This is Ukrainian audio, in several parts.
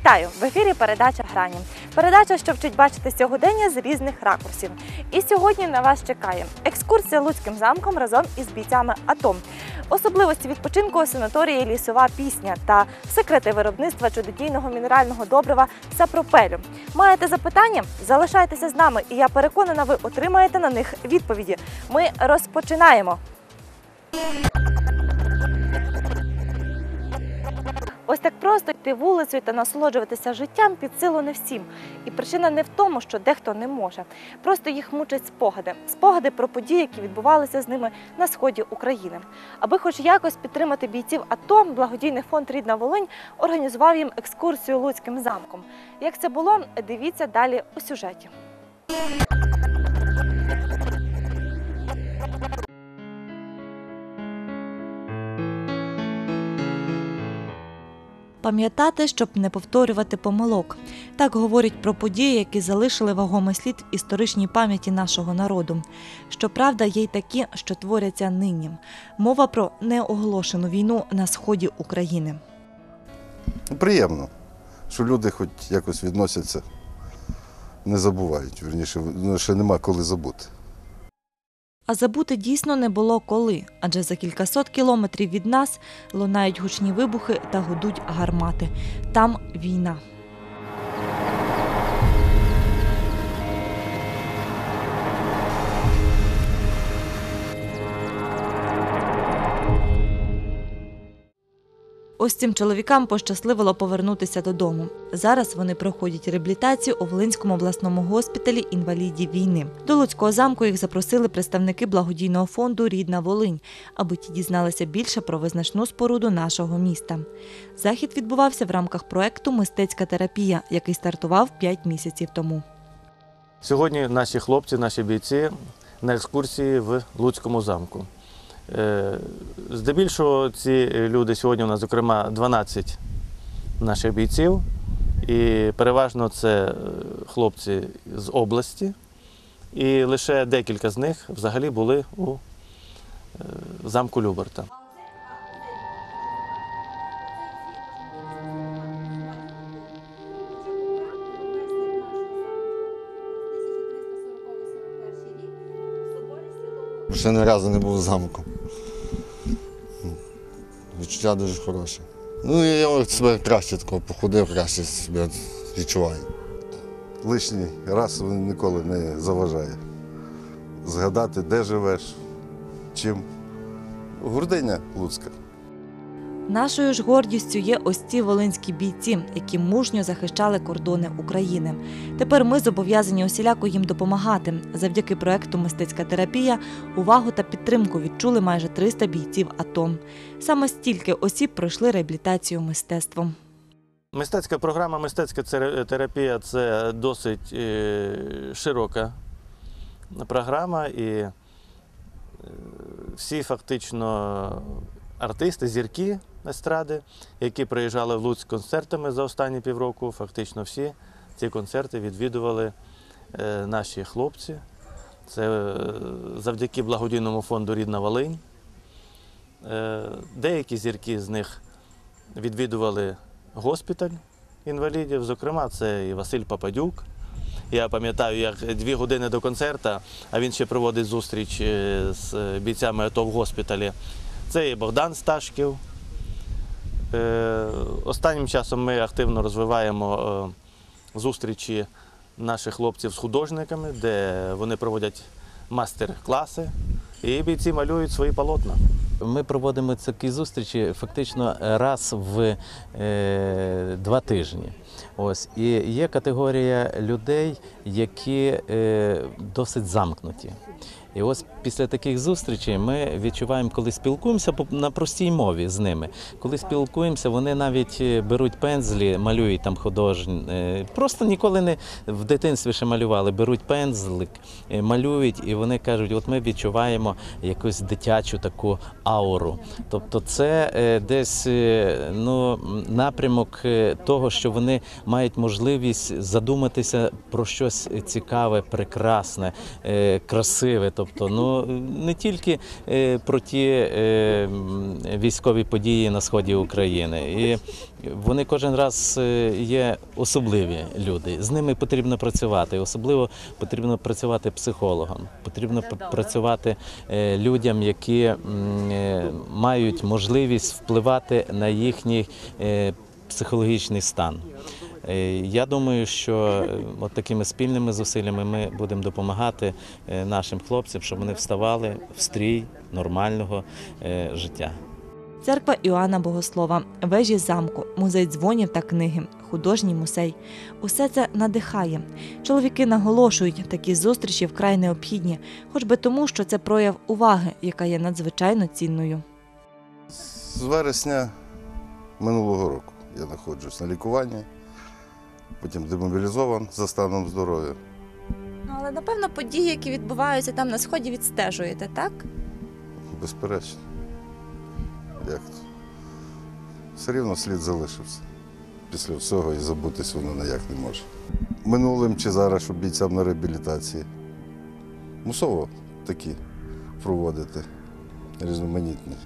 Вітаю! В ефірі передача Грані. Передача, що вчить бачити сьогодення з різних ракурсів. І сьогодні на вас чекає екскурсія Луцьким замком разом із бійцями АТО, особливості відпочинку у санаторії Лісова пісня та секрети виробництва чудодійного мінерального добрива Сапропелю. Маєте запитання? Залишайтеся з нами, і я переконана, ви отримаєте на них відповіді. Ми розпочинаємо. Ось так просто йти вулицею та насолоджуватися життям під силу не всім. І причина не в тому, що дехто не може. Просто їх мучать спогади. Спогади про події, які відбувалися з ними на сході України. Аби хоч якось підтримати бійців АТО, благодійний фонд Рідна Волинь організував їм екскурсію Луцьким замком. Як це було, дивіться далі у сюжеті. Пам'ятати, щоб не повторювати помилок. Так говорять про події, які залишили вагомий слід в історичній пам'яті нашого народу. Щоправда, є й такі, що творяться нині. Мова про неоголошену війну на сході України. Приємно, що люди хоч якось відносяться, не забувають. Вірніше, ну, ще нема коли забути. А забути дійсно не було коли, адже за кількасот кілометрів від нас лунають гучні вибухи та гудуть гармати. Там війна. Ось цим чоловікам пощасливило повернутися додому. Зараз вони проходять реабілітацію у Волинському обласному госпіталі інвалідів війни. До Луцького замку їх запросили представники благодійного фонду Рідна Волинь, аби ті дізналися більше про визначну споруду нашого міста. Захід відбувався в рамках проекту Мистецька терапія, який стартував 5 місяців тому. Сьогодні наші хлопці, наші бійці на екскурсії в Луцькому замку. Е, Здебільшого ці люди сьогодні у нас, зокрема, 12 наших бійців, і переважно це е, хлопці з області, і лише декілька з них взагалі були у е, замку Люберта. Ще ні разу не був замком. Відчуття дуже хороше. Ну я себе краще такого походив, краще себе відчуваю. Лишній раз він ніколи не заважає. Згадати, де живеш, чим. Гординя Луцька. Нашою ж гордістю є ось ці волинські бійці, які мужньо захищали кордони України. Тепер ми зобов'язані усіляко їм допомагати. Завдяки проекту Мистецька терапія увагу та підтримку відчули майже 300 бійців АТО. Саме стільки осіб пройшли реабілітацію мистецтвом. Мистецька програма, мистецька терапія це досить е, широка програма, і е, всі фактично артисти, зірки естради, які приїжджали в Луцьк концертами за останні півроку, фактично всі ці концерти відвідували е, наші хлопці. Це е, завдяки благодійному фонду Рідна Волинь. Е, Деякі зірки з них відвідували госпіталь інвалідів. Зокрема, це і Василь Пападюк. Я пам'ятаю, як дві години до концерту, а він ще проводить зустріч з бійцями АТО в госпіталі. Це і Богдан Сташків. Е, Останнім часом ми активно розвиваємо е, зустрічі наших хлопців з художниками, де вони проводять мастер-класи, і бійці малюють свої полотна. Ми проводимо такі зустрічі фактично раз в е, два тижні. Ось і є категорія людей, які е, досить замкнуті. І ось після таких зустрічей ми відчуваємо, коли спілкуємося на простій мові з ними. Коли спілкуємося, вони навіть е, беруть пензлі, малюють там художні. е, Просто ніколи не в дитинстві ще малювали, беруть пензлик, е, малюють, і вони кажуть, от ми відчуваємо якусь дитячу таку ауру. Тобто, це десь ну, напрямок того, що вони мають можливість задуматися про щось цікаве, прекрасне, е, красиве. Тобто, ну не тільки е, про ті е, військові події на сході України. І вони кожен раз є особливі люди. З ними потрібно працювати. Особливо потрібно працювати психологам, потрібно працювати людям, які мають можливість впливати на їхній психологічний стан. Е, Я думаю, що е, от такими спільними зусиллями ми будемо допомагати е, нашим хлопцям, щоб вони вставали в стрій нормального життя. Церква Іоанна Богослова, вежі замку, музей дзвонів та книги, художній музей. Усе це надихає. Чоловіки наголошують, такі зустрічі вкрай необхідні, хоч би тому, що це прояв уваги, яка є надзвичайно цінною. З вересня минулого року я знаходжусь на лікуванні, потім демобілізован за станом здоров'я. Ну але напевно події, які відбуваються там на сході, відстежуєте, так? Безперечно. Як то? Все рівно слід залишився. Після всього і забутись воно ніяк не може. Минулим чи зараз, щоб бійцям на реабілітації. Мусово такі проводити різноманітні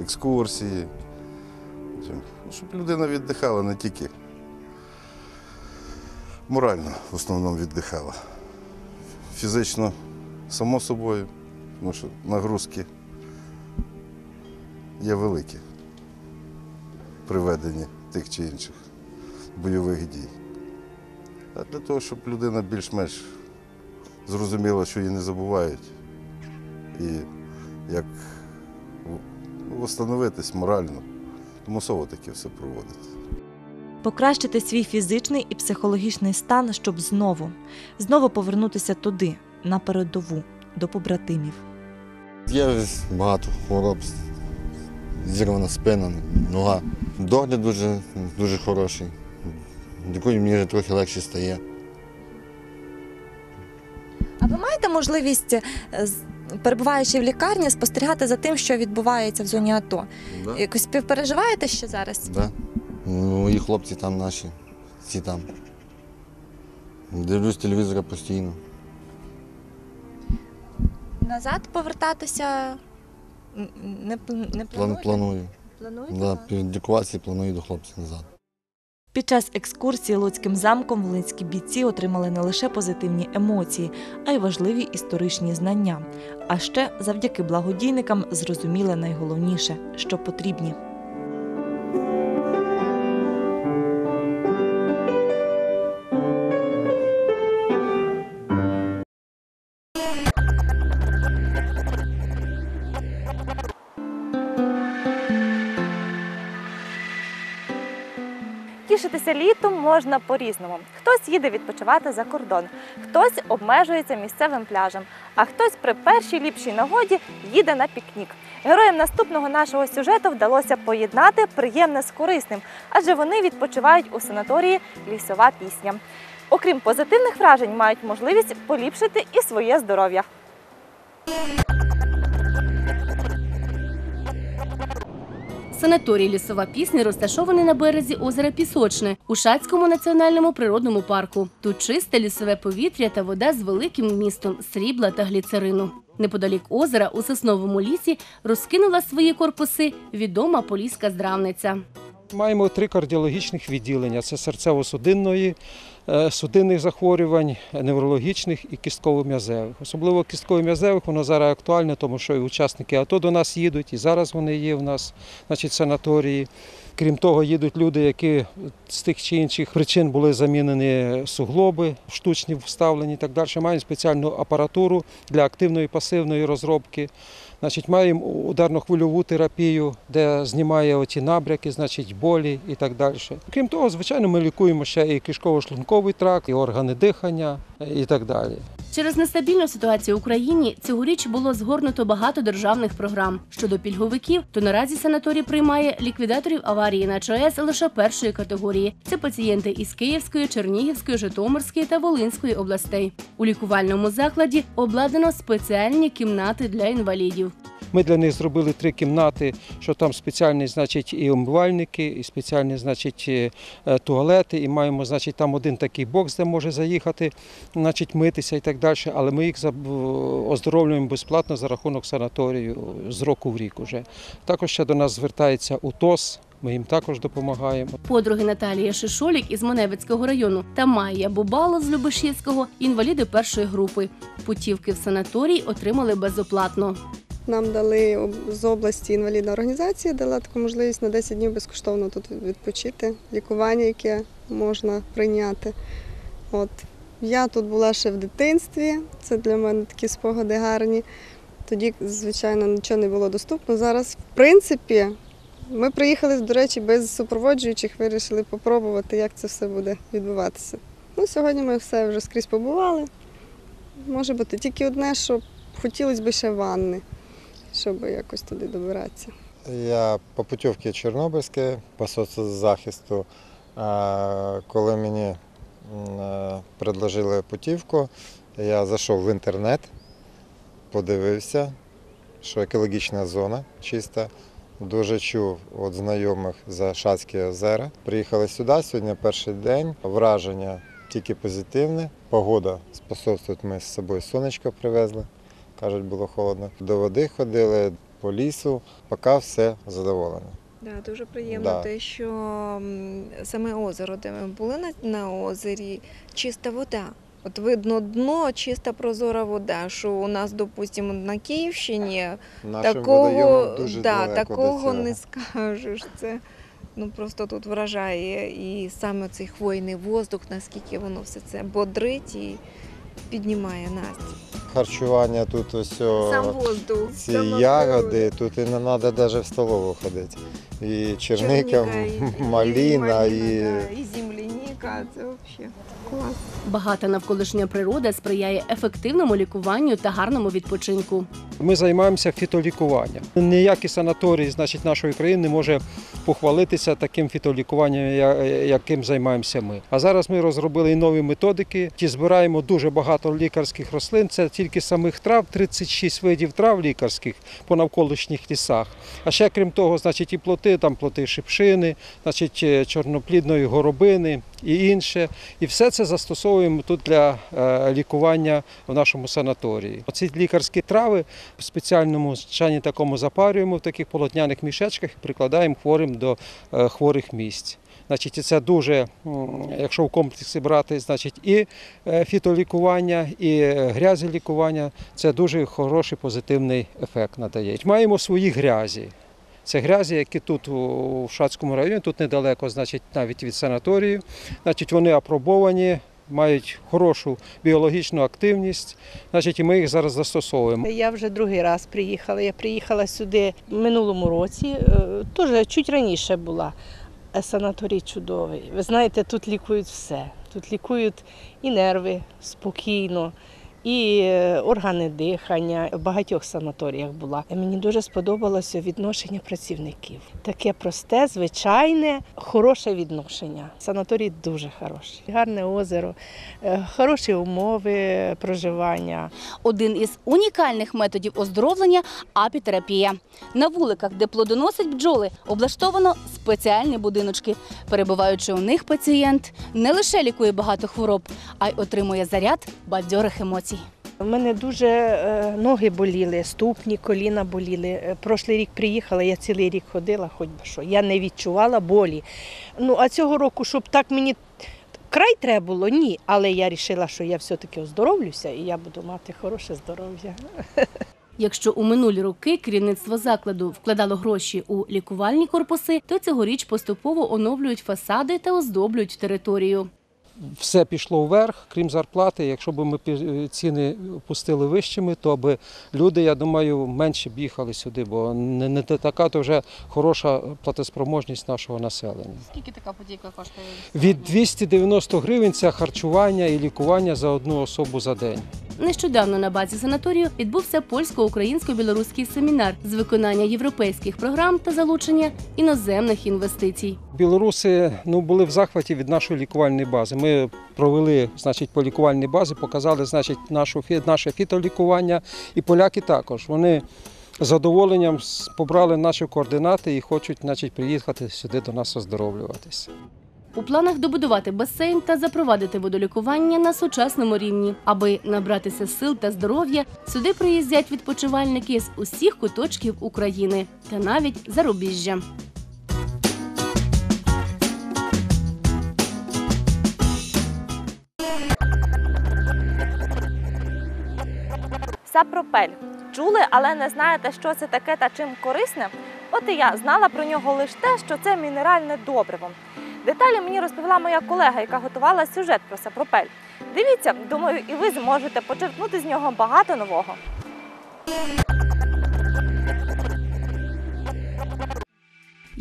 екскурсії. Щоб людина віддихала не тільки морально в основному віддихала. Фізично, само собою, тому що нагрузки є великі при веденні тих чи інших бойових дій. А для того, щоб людина більш-менш зрозуміла, що її не забувають, і як встановитись морально, то мусово таке все проводити. Покращити свій фізичний і психологічний стан, щоб знову, знову повернутися туди, на передову, до побратимів. Є багато хвороб, зірвана спина, нога. Догляд дуже, дуже хороший. Дякую, мені вже трохи легше стає. А ви маєте можливість, е, перебуваючи в лікарні, спостерігати за тим, що відбувається в зоні АТО? Да? Якось співпереживаєте ще зараз? Да. Мої хлопці там наші, всі там. Дивлюсь телевізора постійно. Назад повертатися м, не, пл- не План, плануєте? планую. Плануєте? Да, під лікувації планую до хлопців назад. Під час екскурсії Луцьким замком волинські бійці отримали не лише позитивні емоції, а й важливі історичні знання. А ще завдяки благодійникам зрозуміли найголовніше, що потрібні. Тішитися літом можна по-різному. Хтось їде відпочивати за кордон, хтось обмежується місцевим пляжем, а хтось при першій ліпшій нагоді їде на пікнік. Героям наступного нашого сюжету вдалося поєднати приємне з корисним, адже вони відпочивають у санаторії Лісова пісня. Окрім позитивних вражень, мають можливість поліпшити і своє здоров'я. Санаторій Лісова пісня розташований на березі озера Пісочне у Шацькому національному природному парку. Тут чисте лісове повітря та вода з великим містом срібла та гліцерину. Неподалік озера у сосновому лісі розкинула свої корпуси відома поліська здравниця. Маємо три кардіологічних відділення: це серцево-судинної, е, судинних захворювань, неврологічних і кістково-м'язевих. Особливо кістково-м'язевих воно зараз актуальне, тому що і учасники АТО до нас їдуть, і зараз вони є в нас, значить, санаторії. Крім того, їдуть люди, які з тих чи інших причин були замінені суглоби, штучні вставлені і так далі. Маємо спеціальну апаратуру для активної пасивної розробки. Значить, маємо ударно-хвильову терапію, де знімає оті набряки, значить, болі і так далі. Крім того, звичайно, ми лікуємо ще і кишково-шлунковий тракт, і органи дихання і так далі. Через нестабільну ситуацію в Україні цьогоріч було згорнуто багато державних програм. Щодо пільговиків, то наразі санаторій приймає ліквідаторів аварії на ЧАЕС лише першої категорії. Це пацієнти із Київської, Чернігівської, Житомирської та Волинської областей. У лікувальному закладі обладнано спеціальні кімнати для інвалідів. Ми для них зробили три кімнати, що там спеціальні, значить, і умивальники, і спеціальні, значить, е, е, туалети. І маємо, значить, там один такий бокс, де може заїхати, значить, митися і так далі. Але ми їх оздоровлюємо безплатно за рахунок санаторію з року в рік уже. Також ще до нас звертається УТОС. Ми їм також допомагаємо. Подруги Наталія Шишолік із Моневицького району та Майя Бубало з Любешівського інваліди першої групи. Путівки в санаторій отримали безоплатно. Нам дали з області інвалідна організація, дала таку можливість на 10 днів безкоштовно тут відпочити, лікування, яке можна прийняти. От. Я тут була ще в дитинстві, це для мене такі спогади гарні. Тоді, звичайно, нічого не було доступно. Зараз, в принципі, ми приїхали, до речі, без супроводжуючих, вирішили попробувати, як це все буде відбуватися. Ну, сьогодні ми все вже скрізь побували. Може бути тільки одне, що хотілося б ще ванни щоб якось туди добиратися. Я по путівці Чорнобильське, по соцзахисту. Коли мені е, предложили путівку, я зайшов в інтернет, подивився, що екологічна зона чиста. Дуже чув від знайомих за Шацькі озера. Приїхали сюди, сьогодні перший день. Враження тільки позитивне. Погода способствує, ми з собою сонечко привезли. Кажуть, було холодно. До води ходили, по лісу, поки все задоволено. Да, дуже приємно Да. те, що саме озеро, де ми були на, на озері, чиста вода. От видно дно, чиста прозора вода. Що у нас, допустимо, на Київщині Нашим такого, дуже да, такого не скажеш. Це ну просто тут вражає. І саме цей хвойний воздух, наскільки воно все це бодрить і піднімає настрій. Харчування тут ось Сам воздух, ці ягоди, тут і не треба навіть в столову ходити. І черника, Черника, і- маліна, і, да, і земляніка. Це взагалі клас. Багата навколишня природа сприяє ефективному лікуванню та гарному відпочинку. Ми займаємося фітолікуванням. Ніякий санаторій, значить, нашої країни не може похвалитися таким фітолікуванням, яким займаємося ми. А зараз ми розробили і нові методики. Ті збираємо дуже багато лікарських рослин. Це тільки самих трав, 36 видів трав лікарських по навколишніх лісах. А ще крім того, значить, і плоти, там плоти шипшини, значить, е, чорноплідної горобини і інше. І все це застосовуємо тут для е, лікування в нашому санаторії. Оці лікарські трави в спеціальному чані такому запарюємо в таких полотняних мішечках і прикладаємо хворим до е, хворих місць. Значить, це дуже, якщо в комплексі брати, значить і е, фітолікування, і е, грязелікування, це дуже хороший позитивний ефект надає. Маємо свої грязі. Це грязі, які тут у Шацькому районі, тут недалеко, значить, навіть від санаторію. Значить, вони апробовані, мають хорошу біологічну активність, значить, і ми їх зараз застосовуємо. Я вже другий раз приїхала. Я приїхала сюди в минулому році, е, теж чуть раніше була. Е, Санаторій чудовий. Ви знаєте, тут лікують все. Тут лікують і нерви спокійно, і е, органи дихання. В багатьох санаторіях була. Мені дуже сподобалося відношення працівників. Таке просте, звичайне, хороше відношення. Санаторій дуже хороший. Гарне озеро, е, хороші умови проживання. Один із унікальних методів оздоровлення апітерапія. На вуликах, де плодоносять бджоли, облаштовано спеціальні будиночки. Перебуваючи у них, пацієнт не лише лікує багато хвороб, а й отримує заряд бадьорих емоцій. У мене дуже е, ноги боліли, ступні, коліна боліли. Е, Прошлий рік приїхала, я цілий рік ходила, хоч би що. Я не відчувала болі. Ну а цього року, щоб так мені край треба було, ні. Але я вирішила, що я все-таки оздоровлюся і я буду мати хороше здоров'я. Якщо у минулі роки керівництво закладу вкладало гроші у лікувальні корпуси, то цьогоріч поступово оновлюють фасади та оздоблюють територію. Все пішло вверх, крім зарплати. Якщо б ми ціни пустили вищими, то би люди, я думаю, менше б їхали сюди, бо не, не така то вже хороша платоспроможність нашого населення. Скільки така подійка коштує? Від 290 гривень це харчування і лікування за одну особу за день. Нещодавно на базі санаторію відбувся польсько-українсько-білоруський семінар з виконання європейських програм та залучення іноземних інвестицій. Білоруси ну, були в захваті від нашої лікувальної бази. Ми провели значить, по лікувальній базі, показали значить, нашу, наше фітолікування. І поляки також. Вони з задоволенням побрали наші координати і хочуть значить, приїхати сюди до нас оздоровлюватися. У планах добудувати басейн та запровадити водолікування на сучасному рівні. Аби набратися сил та здоров'я, сюди приїздять відпочивальники з усіх куточків України та навіть зарубіжжя. Сапропель. Чули, але не знаєте, що це таке та чим корисне? От і я знала про нього лише те, що це мінеральне добриво. Деталі мені розповіла моя колега, яка готувала сюжет про сапропель. Дивіться, думаю, і ви зможете почерпнути з нього багато нового.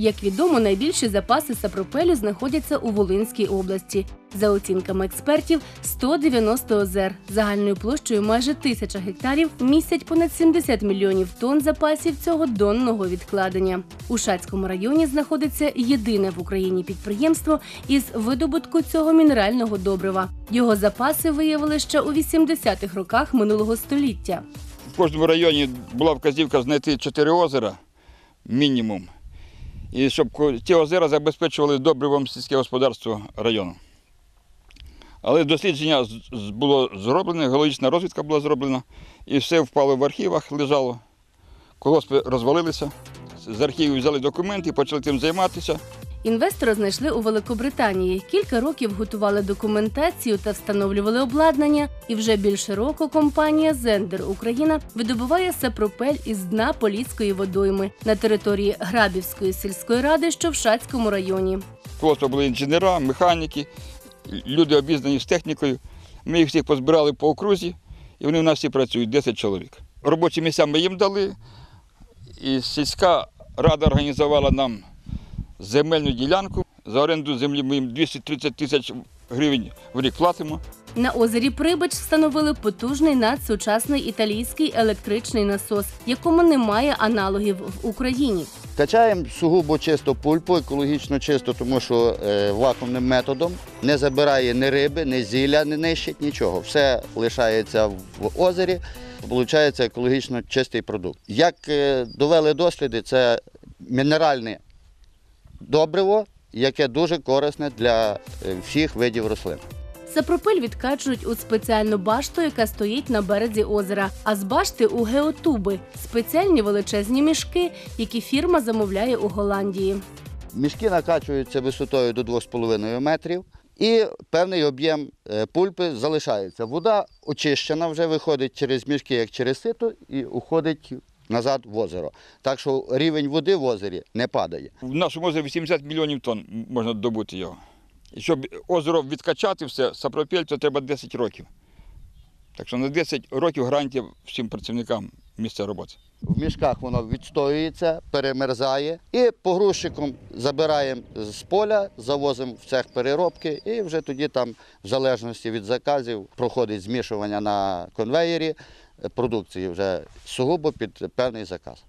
Як відомо, найбільші запаси сапропелю знаходяться у Волинській області. За оцінками експертів, 190 озер загальною площею майже тисяча гектарів містять понад 70 мільйонів тонн запасів цього донного відкладення. У Шацькому районі знаходиться єдине в Україні підприємство із видобутку цього мінерального добрива. Його запаси виявили ще у 80-х роках минулого століття. В кожному районі була вказівка знайти чотири озера мінімум. І щоб ці озера забезпечували добривом сільське господарство району. Але дослідження було зроблене, геологічна розвідка була зроблена, і все впало в архівах, лежало. Колоспи розвалилися. З архівів взяли документи, почали тим займатися. Інвестора знайшли у Великобританії. Кілька років готували документацію та встановлювали обладнання. І вже більше року компанія Зендер Україна видобуває сапропель із дна Поліської водойми на території Грабівської сільської ради, що в Шацькому районі. Колоспи були інженера, механіки, люди обізнані з технікою. Ми їх всіх позбирали по окрузі, і вони в нас всі працюють, 10 чоловік. Робочі місця ми їм дали, і сільська рада організувала нам земельну ділянку. За оренду землі ми їм 230 тисяч гривень в рік платимо. На озері Прибач встановили потужний надсучасний італійський електричний насос, якому немає аналогів в Україні. Качаємо сугубо чисто пульпу, екологічно чисто, тому що е, вакуумним методом не забирає ні риби, ні зілля, не нищить нічого. Все лишається в озері, виходить екологічно чистий продукт. Як е, довели досліди, це мінеральне добриво, яке дуже корисне для е, всіх видів рослин. Сапропель відкачують у спеціальну башту, яка стоїть на березі озера. А з башти у геотуби спеціальні величезні мішки, які фірма замовляє у Голландії. Мішки накачуються висотою до 2,5 метрів. І певний об'єм е, пульпи залишається. Вода очищена вже виходить через мішки, як через сито, і уходить назад в озеро. Так що рівень води в озері не падає. В нашому озері 80 мільйонів тонн можна добути його. І щоб озеро відкачати все, сапропель, то треба 10 років. Так що на 10 років гарантія всім працівникам місця роботи. В мішках воно відстоюється, перемерзає, і погрузчиком забираємо з поля, завозимо в цех переробки, і вже тоді там, в залежності від заказів, проходить змішування на конвеєрі продукції вже сугубо під певний заказ.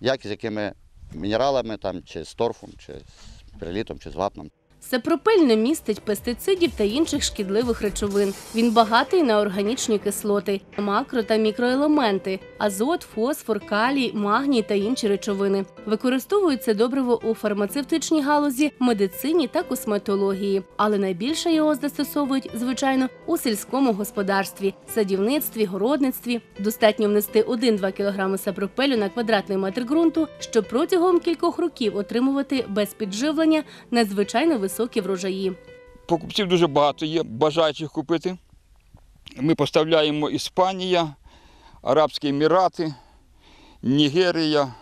Як з якими мінералами, там, чи з торфом, чи з прилітом, чи з вапном. Сапропель не містить пестицидів та інших шкідливих речовин. Він багатий на органічні кислоти, макро та мікроелементи, азот, фосфор, калій, магній та інші речовини. Використовується добриво у фармацевтичній галузі, медицині та косметології. Але найбільше його застосовують, звичайно, у сільському господарстві, садівництві, городництві. Достатньо внести 1-2 кг сапропелю на квадратний метр ґрунту, щоб протягом кількох років отримувати без підживлення надзвичайно високі врожаї. Покупців дуже багато є, бажаючих купити. Ми поставляємо Іспанія, Арабські Емірати, Нігерія,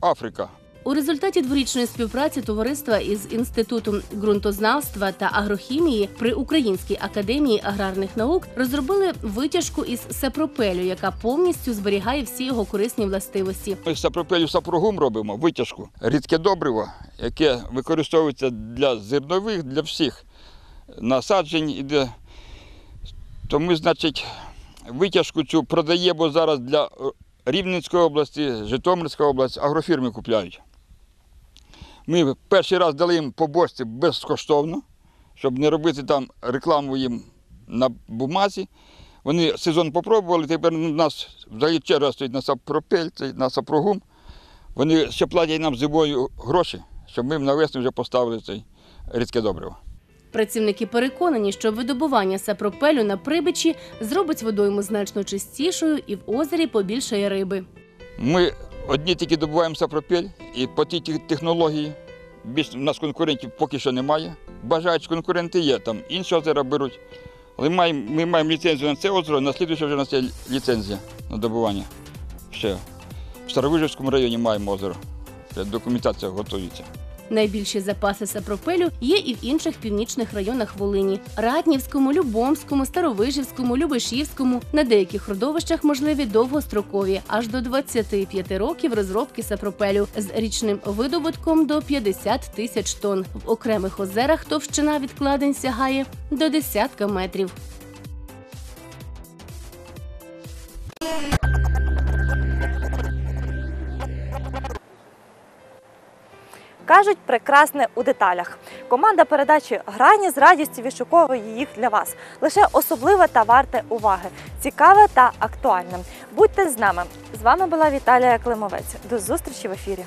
Африка. У результаті дворічної співпраці товариства із інститутом ґрунтознавства та агрохімії при Українській академії аграрних наук розробили витяжку із сапропелю, яка повністю зберігає всі його корисні властивості. Ми з сапропелю сапрогум робимо, витяжку. Рідке добриво, яке використовується для зернових, для всіх насаджень. Іде. То ми, значить, витяжку цю продаємо зараз для Рівненської області, Житомирської області, агрофірми купляють. Ми перший раз дали їм по бочці безкоштовно, щоб не робити там рекламу їм на бумазі. Вони сезон попробували, тепер у нас взагалі черга стоїть на сапропель, на сапрогум. Вони ще платять нам зимою гроші, щоб ми на весну вже поставили цей рідке добриво. Працівники переконані, що видобування сапропелю на прибичі зробить водойму значно чистішою і в озері побільшає риби. Ми одні тільки добуваємо сапропель, і по тій технології більш у нас конкурентів поки що немає. Бажають конкуренти є, там інші озера беруть. Але ми маємо ліцензію на це озеро, на слідуюче вже у нас є ліцензія на добування. Ще в Старовижівському районі маємо озеро. Документація готується. Найбільші запаси сапропелю є і в інших північних районах Волині: Ратнівському, Любомському, Старовижівському, Любешівському. На деяких родовищах можливі довгострокові, аж до 25 років розробки сапропелю з річним видобутком до 50 тисяч тонн. В окремих озерах товщина відкладень сягає до десятка метрів. Кажуть, прекрасне у деталях. Команда передачі Грані з радістю відшуковує їх для вас. Лише особливе та варте уваги, цікаве та актуальне. Будьте з нами. З вами була Віталія Климовець. До зустрічі в ефірі.